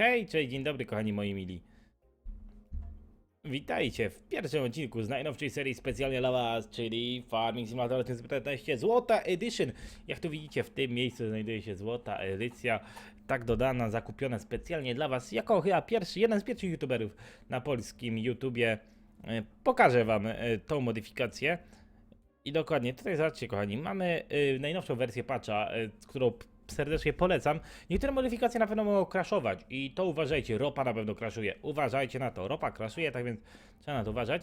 Hej, cześć, dzień dobry kochani moi mili. Witajcie w pierwszym odcinku z najnowszej serii specjalnie dla was, czyli Farming Simulator 2015 Złota Edition. Jak tu widzicie, w tym miejscu znajduje się złota edycja, tak dodana, zakupiona specjalnie dla was, jako chyba pierwszy, jeden z pierwszych youtuberów na polskim YouTubie. E, Pokażę wam e, tą modyfikację. I dokładnie, tutaj zobaczcie kochani, mamy y, najnowszą wersję patcha, którą serdecznie polecam. Niektóre modyfikacje na pewno mogą crashować i to uważajcie, ropa na pewno crashuje. Uważajcie na to, ropa crashuje, tak więc trzeba na to uważać.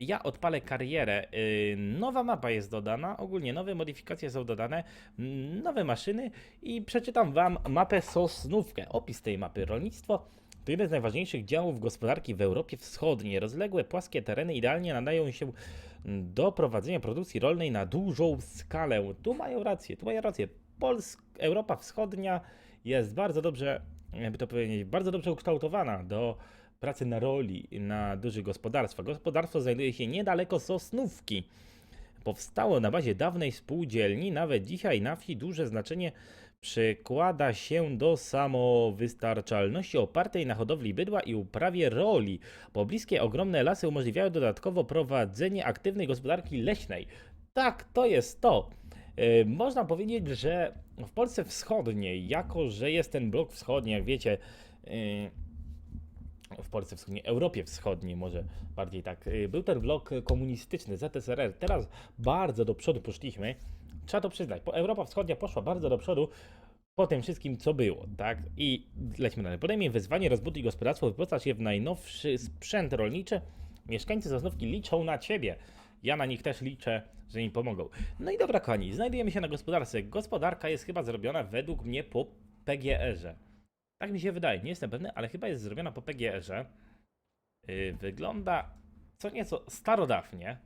Ja odpalę karierę. y, nowa mapa jest dodana, ogólnie nowe modyfikacje są dodane, mm, nowe maszyny i przeczytam wam mapę Sosnówkę. Opis tej mapy rolnictwo to jeden z najważniejszych działów gospodarki w Europie Wschodniej. Rozległe, płaskie tereny idealnie nadają się do prowadzenia produkcji rolnej na dużą skalę. Tu mają rację, tu mają rację. Polsk, Europa Wschodnia jest bardzo dobrze, jakby to powiedzieć, bardzo dobrze ukształtowana do pracy na roli, na dużych gospodarstwach. Gospodarstwo znajduje się niedaleko Sosnówki. Powstało na bazie dawnej spółdzielni, nawet dzisiaj na wsi duże znaczenie przykłada się do samowystarczalności opartej na hodowli bydła i uprawie roli. Pobliskie ogromne lasy umożliwiają dodatkowo prowadzenie aktywnej gospodarki leśnej. Tak, to jest to. Yy, Można powiedzieć, że w Polsce Wschodniej, jako że jest ten blok wschodni, jak wiecie, yy, w Polsce Wschodniej, Europie Wschodniej może bardziej tak, yy, był ten blok komunistyczny, ZSRR. Teraz bardzo do przodu poszliśmy. Trzeba to przyznać. Europa Wschodnia poszła bardzo do przodu po tym wszystkim, co było, tak? I lećmy dalej. Podejmij wyzwanie, rozbuduj gospodarstwo, wyposaż je w najnowszy sprzęt rolniczy. Mieszkańcy Sosnówki liczą na ciebie. Ja na nich też liczę, że mi pomogą. No i dobra, kochani, znajdujemy się na gospodarce. Gospodarka jest chyba zrobiona według mnie po PGR-ze. Tak mi się wydaje, nie jestem pewny, ale chyba jest zrobiona po PGR-ze. Yy, wygląda co nieco starodawnie.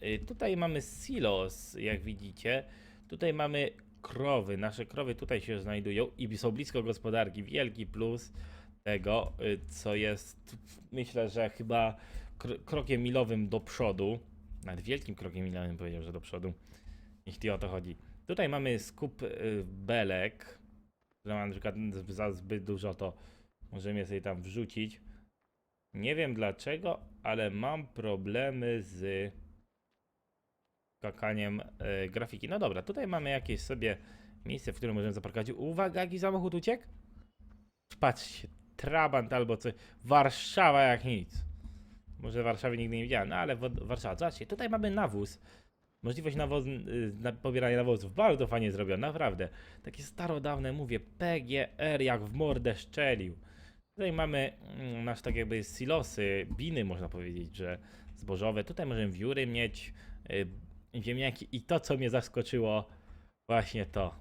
Yy, tutaj mamy silos, jak widzicie. Tutaj mamy krowy. Nasze krowy tutaj się znajdują i są blisko gospodarki. Wielki plus tego, y, co jest, myślę, że chyba krokiem milowym do przodu. Nawet wielkim krokiem milowym powiedział, że do przodu. Jeśli o to chodzi. Tutaj mamy skup y, belek, które mam na przykład za zbyt dużo, to możemy sobie tam wrzucić. Nie wiem dlaczego, ale mam problemy z skakaniem e, grafiki. No dobra, tutaj mamy jakieś sobie miejsce, w którym możemy zaparkować. Uwaga, jaki samochód uciekł? Patrzcie, Trabant albo coś. Warszawa jak nic. Może Warszawy nigdy nie widziałem, no ale Warszawa. Zobaczcie, tutaj mamy nawóz. Możliwość nawoz, y, na, pobierania nawozów. Bardzo fajnie zrobione, naprawdę. Takie starodawne, mówię, PGR jak w mordę szczelił. Tutaj mamy mm, nasz tak jakby silosy, biny można powiedzieć, że zbożowe. Tutaj możemy wióry mieć, y, ziemniaki i to co mnie zaskoczyło, właśnie to.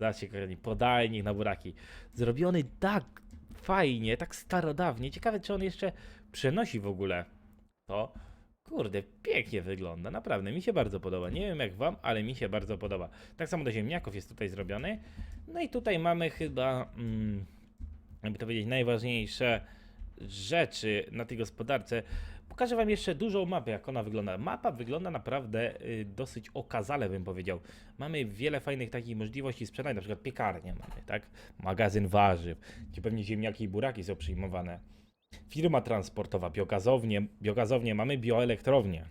Zobaczcie, kochani, podajnik na buraki. Zrobiony tak fajnie, tak starodawnie. Ciekawe, czy on jeszcze przenosi w ogóle to. Kurde, pięknie wygląda, naprawdę, mi się bardzo podoba. Nie wiem jak wam, ale mi się bardzo podoba. Tak samo do ziemniaków jest tutaj zrobiony. No i tutaj mamy chyba, mm, jakby to powiedzieć, najważniejsze rzeczy na tej gospodarce. Pokażę wam jeszcze dużą mapę, jak ona wygląda. Mapa wygląda naprawdę y, dosyć okazale, bym powiedział. Mamy wiele fajnych takich możliwości sprzedania, na przykład piekarnię mamy, tak? Magazyn warzyw, gdzie pewnie ziemniaki i buraki są przyjmowane. Firma transportowa, biogazownie, biogazownie mamy bioelektrownię.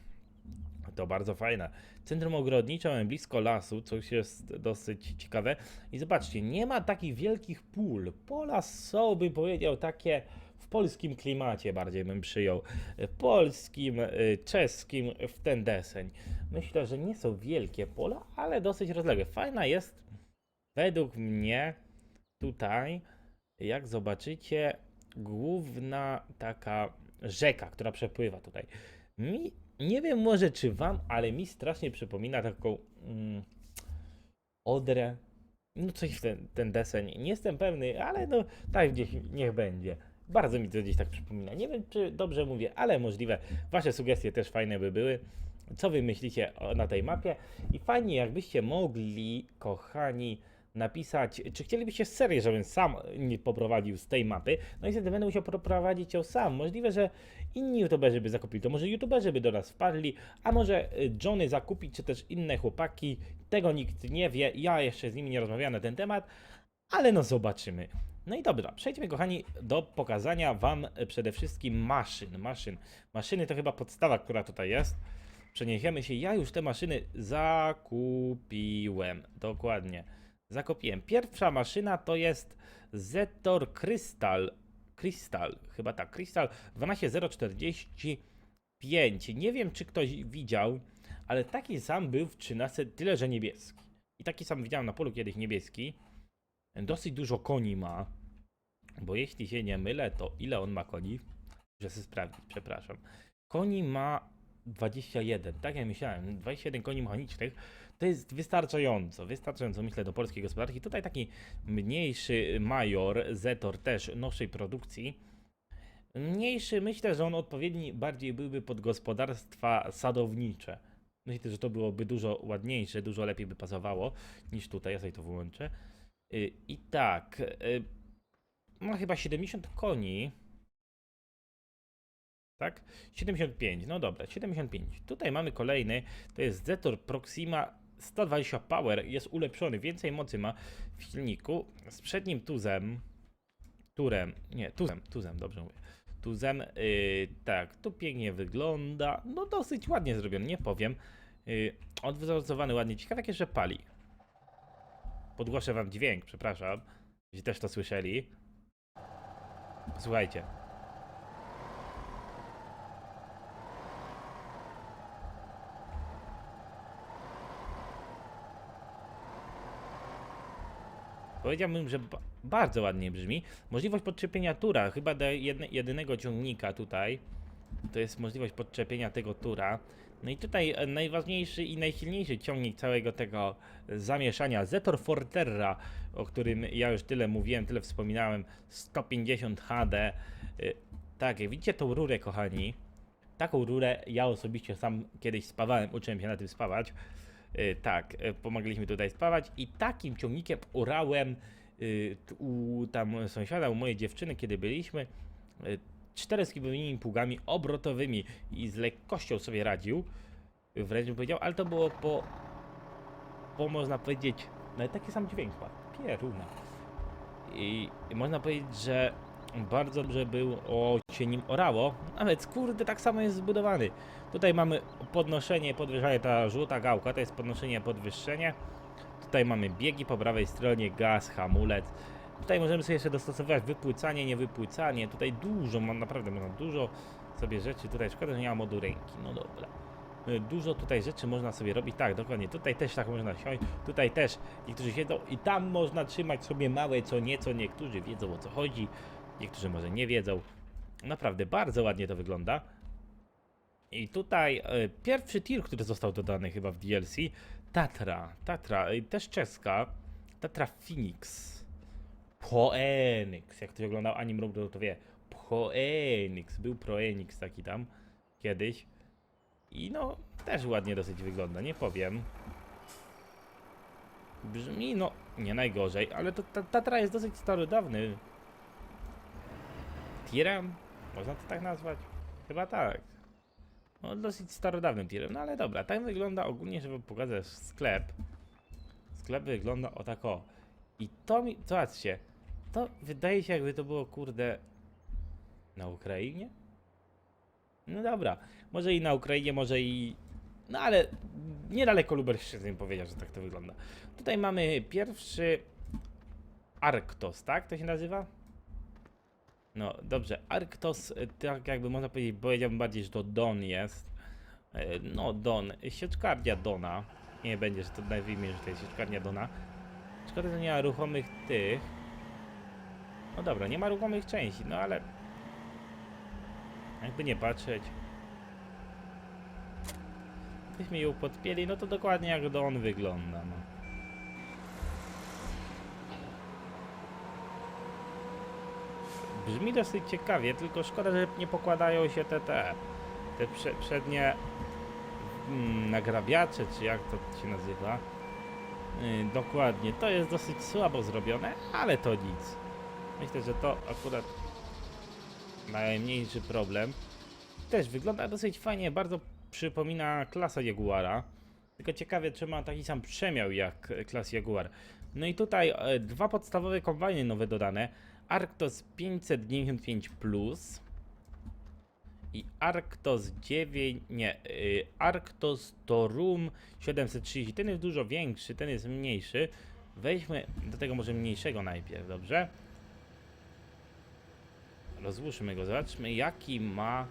To bardzo fajne. Centrum ogrodnicze mamy blisko lasu, coś jest dosyć ciekawe. I zobaczcie, nie ma takich wielkich pól. Pola są, bym powiedział, takie w polskim klimacie bardziej bym przyjął. Polskim, y, czeskim w ten deseń. Myślę, że nie są wielkie pola, ale dosyć rozległe. Fajna jest według mnie tutaj, jak zobaczycie, główna taka rzeka, która przepływa tutaj. Mi, nie wiem może czy wam, ale mi strasznie przypomina taką mm, Odrę. No coś w ten, ten deseń. Nie jestem pewny, ale no tak gdzieś niech będzie. Bardzo mi to gdzieś tak przypomina. Nie wiem, czy dobrze mówię, ale możliwe. Wasze sugestie też fajne by były. Co wy myślicie o, na tej mapie? I fajnie, jakbyście mogli, kochani, napisać, czy chcielibyście serię, żebym sam nie poprowadził z tej mapy. No i wtedy będę musiał poprowadzić ją sam. Możliwe, że inni youtuberzy by zakupili to, może youtuberzy by do nas wpadli, a może y, Johnny zakupić, czy też inne chłopaki. Tego nikt nie wie, ja jeszcze z nimi nie rozmawiałem na ten temat, ale no zobaczymy. No i dobra, przejdźmy kochani do pokazania wam przede wszystkim maszyn. Maszyn. Maszyny to chyba podstawa, która tutaj jest. Przeniesiemy się. Ja już te maszyny zakupiłem. Dokładnie. Zakupiłem. Pierwsza maszyna to jest Zetor Crystal. Crystal, chyba tak. Crystal 12045. Nie wiem, czy ktoś widział, ale taki sam był w 13, tyle że niebieski. I taki sam widziałem na polu kiedyś niebieski. Dosyć dużo koni ma. Bo jeśli się nie mylę, to ile on ma koni? Muszę sobie sprawdzić, przepraszam. Koni ma 21, tak jak myślałem, 21 koni mechanicznych. To jest wystarczająco, wystarczająco myślę do polskiej gospodarki. Tutaj taki mniejszy Major, Zetor też nowszej produkcji. Mniejszy, myślę, że on odpowiedni bardziej byłby pod gospodarstwa sadownicze. Myślę, że to byłoby dużo ładniejsze, dużo lepiej by pasowało niż tutaj. Ja sobie to wyłączę. Y, I tak, y, ma chyba 70 koni. Tak? 75, no dobra, 75. Tutaj mamy kolejny, to jest Zetor Proxima 120 Power, jest ulepszony, więcej mocy ma w silniku. Z przednim tuzem, turem, nie, tuzem, tuzem, dobrze mówię. Tuzem, yy, tak, tu pięknie wygląda, no dosyć ładnie zrobiony, nie powiem. Yy, odwzorcowany ładnie, ciekawe jakie, że pali. Podgłoszę wam dźwięk, przepraszam, jeśli też to słyszeli. Słuchajcie. Powiedziałbym, że ba- bardzo ładnie brzmi. Możliwość podczepienia tura, chyba do jedne, jedynego ciągnika tutaj. To jest możliwość podczepienia tego tura. No i tutaj e, najważniejszy i najsilniejszy ciągnik całego tego zamieszania, Zetor Forterra, o którym ja już tyle mówiłem, tyle wspominałem, 150 HD. Y, Tak, jak widzicie tą rurę, kochani, taką rurę ja osobiście sam kiedyś spawałem, uczyłem się na tym spawać. Y, Tak, y, pomagaliśmy tutaj spawać i takim ciągnikiem orałem t- u tam sąsiada, u mojej dziewczyny, kiedy byliśmy, czteroskibowymi pługami obrotowymi i z lekkością sobie radził, wręcz bym powiedział, ale to było po, po można powiedzieć, nawet taki sam dźwięk ma, pieruna. I, I można powiedzieć, że bardzo dobrze był o nim orało, nawet kurde tak samo jest zbudowany. Tutaj mamy podnoszenie, podwyższenie, ta żółta gałka to jest podnoszenie, podwyższenie. Tutaj mamy biegi po prawej stronie, gaz, hamulec. Tutaj możemy sobie jeszcze dostosowywać wypłycanie, niewypłycanie. Tutaj dużo, mam naprawdę można dużo sobie rzeczy. Tutaj szkoda, że nie ma modu ręki. No dobra. Y, Dużo tutaj rzeczy można sobie robić. Tak, dokładnie. Tutaj też tak można siąść. Tutaj też niektórzy siedzą i tam można trzymać sobie małe co nieco. Niektórzy wiedzą o co chodzi. Niektórzy może nie wiedzą. Naprawdę bardzo ładnie to wygląda. I tutaj e, pierwszy tir, który został dodany chyba w DLC, Tatra. Tatra, e, też czeska. Tatra Phoenix. Poenix, jak ktoś oglądał Anim Road, to wie. Poenix, był Proenix taki tam kiedyś. I no, też ładnie dosyć wygląda, nie powiem. Brzmi, no, nie najgorzej, ale to ta, Tatra jest dosyć starodawny. Tirem? Można to tak nazwać? Chyba tak. No, dosyć starodawnym tirem, no ale dobra, tak wygląda ogólnie, żeby pokazać sklep. Sklep wygląda o tak o. I to mi, zobaczcie, to wydaje się jakby to było, kurde, na Ukrainie? No dobra, może i na Ukrainie, może i... No ale niedaleko Lubelszczyzny powiedział, że tak to wygląda. Tutaj mamy pierwszy Arktos, tak to się nazywa? No dobrze, Arktos, y, tak jakby można powiedzieć, powiedziałbym bardziej, że to Don jest. E, No Don, sieczkarnia Dona. Nie będzie, że to nazwijmy, że to jest sieczkarnia Dona. Szkoda, że nie ma ruchomych tych. No dobra, nie ma ruchomych części, no ale... Jakby nie patrzeć... Gdybyśmy ją podpięli, no to dokładnie jak Don wygląda, no. Brzmi dosyć ciekawie, tylko szkoda, że nie pokładają się te te, te prze, przednie mm, nagrabiacze, czy jak to się nazywa. Yy, dokładnie, to jest dosyć słabo zrobione, ale to nic. Myślę, że to akurat najmniejszy problem. Też wygląda dosyć fajnie, bardzo przypomina klasa Jaguara. Tylko ciekawie, czy ma taki sam przemiał jak klas Jaguar. No i tutaj e, dwa podstawowe kombajny nowe dodane. Arctos 595 plus i Arctos 9, nie, y, Arctos Torum 730. Ten jest dużo większy, ten jest mniejszy. Weźmy do tego może mniejszego najpierw, dobrze? Rozłóżmy go, zobaczmy jaki ma,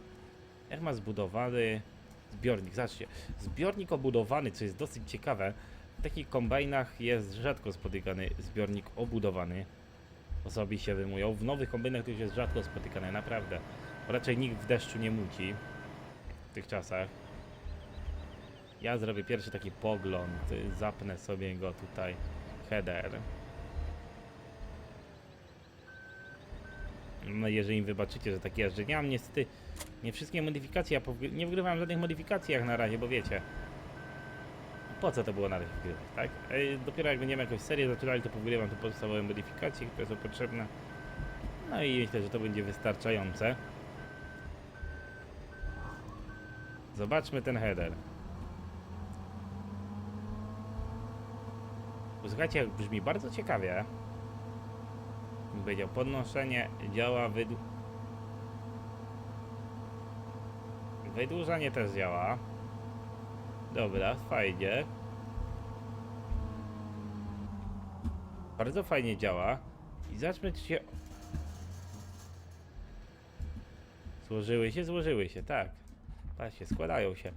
jak ma zbudowany zbiornik. Zobaczcie, zbiornik obudowany, co jest dosyć ciekawe. W takich kombajnach jest rzadko spotykany zbiornik obudowany. Osobiście wyjmują. W nowych kombajnach to już jest rzadko spotykane, naprawdę. Raczej nikt w deszczu nie muci w tych czasach. Ja zrobię pierwszy taki pogląd, zapnę sobie go tutaj, header. No jeżeli wybaczycie, że tak jeżdżę. Nie mam niestety, nie wszystkie modyfikacje, ja nie wgrywałem żadnych modyfikacji jak na razie, bo wiecie. Po co to było na razie wgrywać, tak? E, Dopiero jak będziemy jakąś serię zaczynali, to powgrywam te podstawowe modyfikacje, które są potrzebne. No i myślę, że to będzie wystarczające. Zobaczmy ten header. Posłuchajcie, jak brzmi bardzo ciekawie. Powiedział, podnoszenie działa, wydłu... wydłużanie też działa. Dobra, fajnie. Bardzo fajnie działa. I zobaczmy, czy się... Złożyły się, złożyły się, tak. Patrzcie, składają się.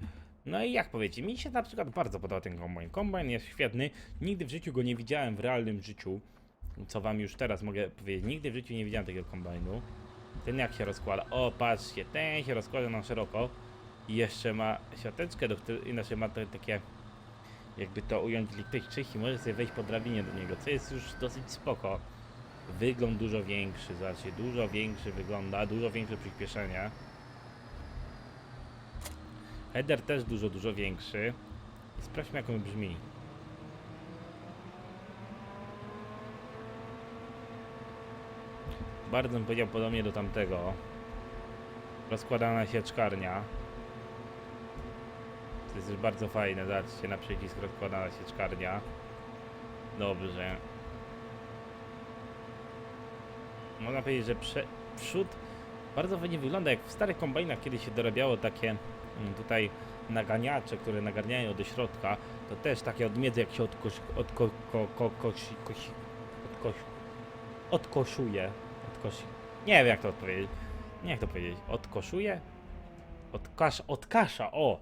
No i jak powiecie, mi się na przykład bardzo podoba ten kombajn. Kombajn jest świetny, nigdy w życiu go nie widziałem w realnym życiu. Co wam już teraz mogę powiedzieć, nigdy w życiu nie widziałem takiego kombajnu. Ten jak się rozkłada? O, patrzcie, ten się rozkłada na szeroko. I jeszcze ma siateczkę, do której, inaczej ma te, takie, jakby to ująć, ktoś czyści, może sobie wejść po drabinie do niego, co jest już dosyć spoko. Wygląd dużo większy, zobaczcie, dużo większy wygląda, dużo większe przyspieszenia. Header też dużo, dużo większy. I sprawdźmy jak on brzmi. Bardzo bym powiedział podobnie do tamtego. Rozkładana sieczkarnia. To jest już bardzo fajne, zobaczcie na przycisk rozkładana sieczkarnia. Dobrze. Można powiedzieć, że prze, przód bardzo fajnie wygląda, jak w starych kombajnach kiedy się dorabiało takie mm, tutaj naganiacze, które nagarniają do środka, to też takie odmiedzy jak się odkoś, odko, ko, ko, kosi, kosi, odkoś, odkoszuje, odkosi, nie wiem jak to odpowiedzieć, nie jak to powiedzieć, odkoszuje, odkasz, odkasza, o,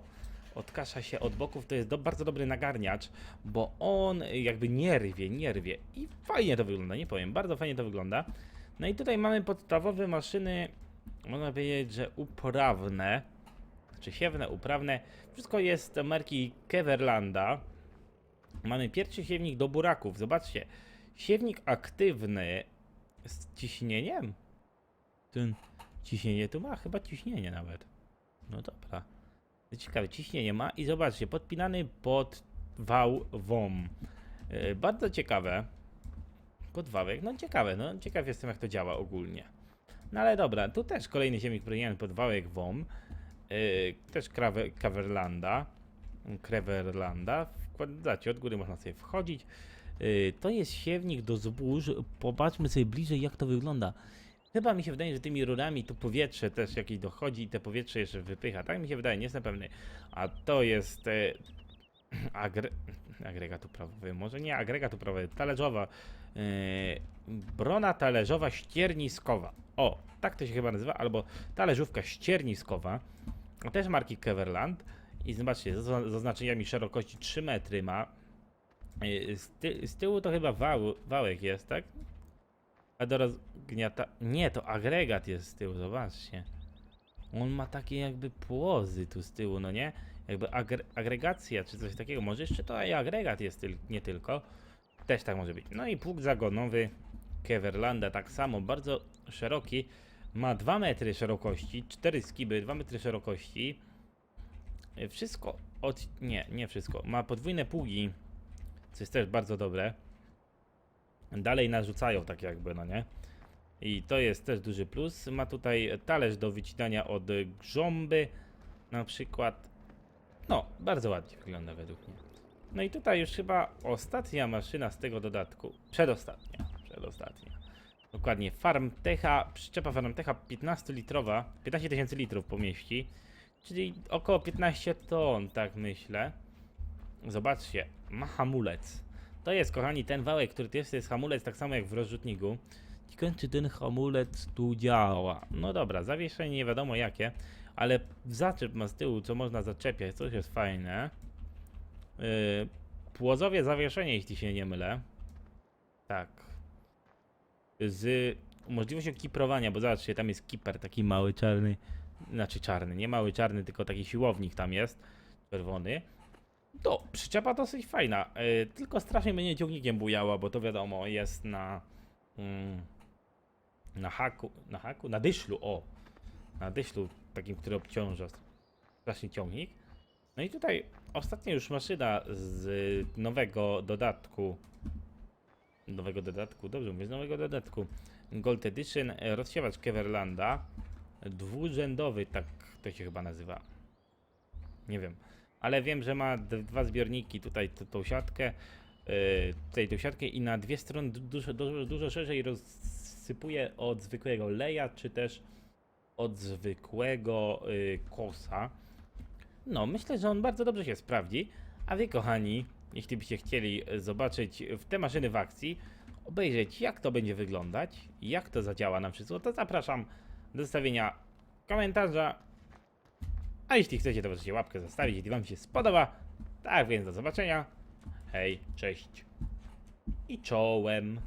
odkasza się od boków, to jest do, bardzo dobry nagarniacz, bo on jakby nie rwie, nie rwie i fajnie to wygląda, nie powiem, bardzo fajnie to wygląda. No i tutaj mamy podstawowe maszyny, można powiedzieć, że uprawne, czy siewne, uprawne. Wszystko jest marki Keverlanda. Mamy pierwszy siewnik do buraków. Zobaczcie, siewnik aktywny z ciśnieniem. Ten ciśnienie tu ma, chyba ciśnienie nawet. No dobra. Ciekawe, ciśnienie ma i zobaczcie, podpinany pod wał WOM. Yy, bardzo ciekawe. Podwałek, no ciekawe, no ciekaw jestem jak to działa ogólnie. No ale dobra, tu też kolejny ziemnik podpinany pod wałek WOM. Yy, też krawe, Kaverlanda. Kreverlanda. Wkładacie, od góry można sobie wchodzić. Yy, to jest siewnik do zbóż. Popatrzmy sobie bliżej jak to wygląda. Chyba mi się wydaje, że tymi rurami to powietrze też jakieś dochodzi i te powietrze jeszcze wypycha. Tak mi się wydaje, nie jestem pewny. A to jest e, agre, agregat uprawowy, może nie agregat uprawowy, talerzowa. e, brona talerzowa ścierniskowa. O, tak to się chyba nazywa, albo talerzówka ścierniskowa. Też marki Keverland. I zobaczcie, z z oznaczeniami szerokości 3 metry ma. E, Z, ty, z tyłu to chyba wał, wałek jest, tak? A do rozgniata... Nie, to agregat jest z tyłu, zobaczcie. On ma takie jakby płozy tu z tyłu, no nie? Jakby agre agregacja czy coś takiego. Może jeszcze to i agregat jest tyl nie tylko. Też tak może być. No i pług zagonowy Keverlanda tak samo, bardzo szeroki. Ma 2 metry szerokości, 4 skiby, 2 metry szerokości. Wszystko od... Nie, nie wszystko. Ma podwójne pługi, co jest też bardzo dobre. Dalej narzucają tak jakby, no nie? I to jest też duży plus. Ma tutaj talerz do wycinania od grząby, na przykład. No, bardzo ładnie wygląda według mnie. No i tutaj już chyba ostatnia maszyna z tego dodatku. Przedostatnia. Przedostatnia. Dokładnie, Farmtecha, przyczepa Farmtecha 15-litrowa, 15 tysięcy litrów pomieści, czyli około 15 ton, tak myślę. Zobaczcie, ma hamulec. To jest, kochani, ten wałek, który jest, jest hamulec tak samo jak w rozrzutniku. Ciekawe, czy ten hamulec tu działa. No dobra, zawieszenie nie wiadomo jakie, ale zaczep ma z tyłu, co można zaczepiać, coś jest fajne. Yy, płozowie zawieszenie, jeśli się nie mylę. Tak. Z możliwością kiprowania, bo zobaczcie, tam jest kiper taki mały czarny. Znaczy czarny, nie mały czarny, tylko taki siłownik tam jest. Czerwony. To przyczepa dosyć fajna. Yy, tylko strasznie będzie ciągnikiem bujała, bo to wiadomo, jest na. Mm, na haku. Na haku? Na dyszlu, o! Na dyszlu, takim, który obciąża strasznie ciągnik. No i tutaj ostatnia już maszyna z nowego dodatku. Nowego dodatku, dobrze mówię, z nowego dodatku. Gold Edition, e, rozsiewacz Keverlanda. Dwurzędowy, tak to się chyba nazywa. Nie wiem. Ale wiem, że ma dwa zbiorniki, tutaj tą siatkę, yy, tutaj tą siatkę i na dwie strony du- dużo, dużo, dużo szerzej rozsypuje od zwykłego leja, czy też od zwykłego yy, kosa. No, myślę, że on bardzo dobrze się sprawdzi. A wy, kochani, jeśli byście chcieli zobaczyć w te maszyny w akcji, obejrzeć jak to będzie wyglądać, jak to zadziała na wszystko, to zapraszam do zostawienia komentarza. A jeśli chcecie, to możecie łapkę zostawić, jeśli wam się spodoba. Tak więc do zobaczenia. Hej, cześć. I czołem.